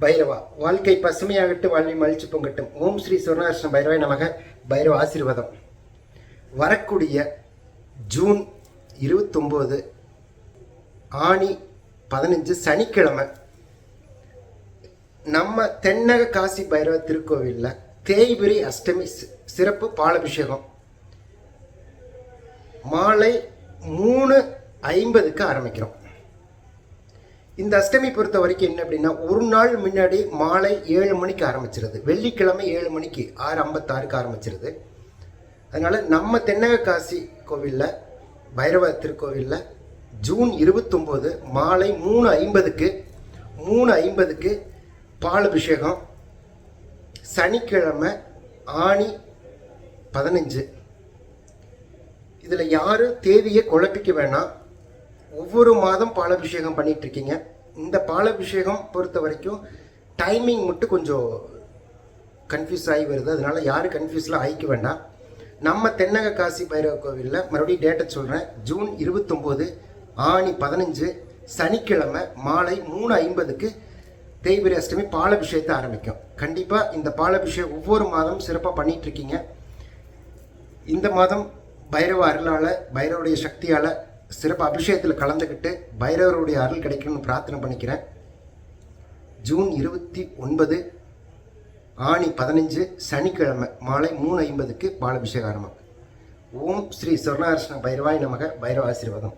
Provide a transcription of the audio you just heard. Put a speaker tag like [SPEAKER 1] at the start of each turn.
[SPEAKER 1] பைரவா. வாழ்க்கை பசுமையாகட்டு வாழ்வை மலிச்சு பொங்கட்டும். ஓம் ஸ்ரீ சுவர்ணாகிருஷ்ண பைரவாய் நமக. பைரவ ஆசீர்வாதம். வரக்கூடிய ஜூன் இருபத்தொம்போது ஆணி பதினஞ்சு சனிக்கிழமை நம்ம தென்னக காசி பைரவ திருக்கோவிலில் தேய்பிரி அஷ்டமி சிறப்பு பாலபிஷேகம். மாலை மூணு ஐம்பதுக்கு ஆரம்பிக்கிறோம். இந்த அஷ்டமி பொறுத்த வரைக்கும் என்ன அப்படின்னா ஒரு நாள் முன்னாடி மாலை ஏழு மணிக்கு ஆரம்பிச்சிருது. வெள்ளிக்கிழமை ஏழு மணிக்கு ஆறு ஐம்பத்தாறுக்கு ஆரம்பிச்சிருது. அதனால் நம்ம தென்னக காசி கோவிலில் பைரவ திருக்கோவிலில் ஜூன் இருபத்தொம்போது மாலை மூணு ஐம்பதுக்கு மூணு ஐம்பதுக்கு பால் அபிஷேகம் சனிக்கிழமை ஆணி பதினஞ்சு. இதில் யாரும் தேதியை குழப்பிக்க வேணாம். ஒவ்வொரு மாதம் பாலாபிஷேகம் பண்ணிட்டு இருக்கீங்க இந்த பாலாபிஷேகம் பொறுத்த வரைக்கும் டைமிங் மட்டும் கொஞ்சம் கன்ஃபியூஸ் ஆகி வருது. அதனால யாரும் கன்ஃபியூஸ்லாம் ஆகிக்க வேண்டாம். நம்ம தென்னக காசி பைரவ கோவிலில் மறுபடியும் டேட்டை சொல்கிறேன் ஜூன் இருபத்தொம்போது ஆணி பதினஞ்சு சனிக்கிழமை மாலை மூணு ஐம்பதுக்கு தேய்பிரி அஷ்டமி பாலாபிஷேகத்தை ஆரம்பிக்கும். கண்டிப்பாக இந்த பாலாபிஷேகம் ஒவ்வொரு மாதம் சிறப்பாக பண்ணிகிட்ருக்கீங்க இருக்கீங்க இந்த மாதம் பைரவ அருளால் பைரவருடைய சக்தியால் சிறப்பு அபிஷேகத்தில் கலந்துக்கிட்டு பைரவருடைய அருள் கிடைக்கணும்னு பிரார்த்தனை பண்ணிக்கிறேன். ஜூன் இருபத்தி ஒன்பது ஆணி பதினஞ்சு சனிக்கிழமை மாலை மூணு ஐம்பதுக்கு பாலபிஷேகம் ஆரம்பம். ஓம் ஸ்ரீ சொர்ணாகிருஷ்ண பைரவாய் நமக பைரவ ஆசீர்வாதம்.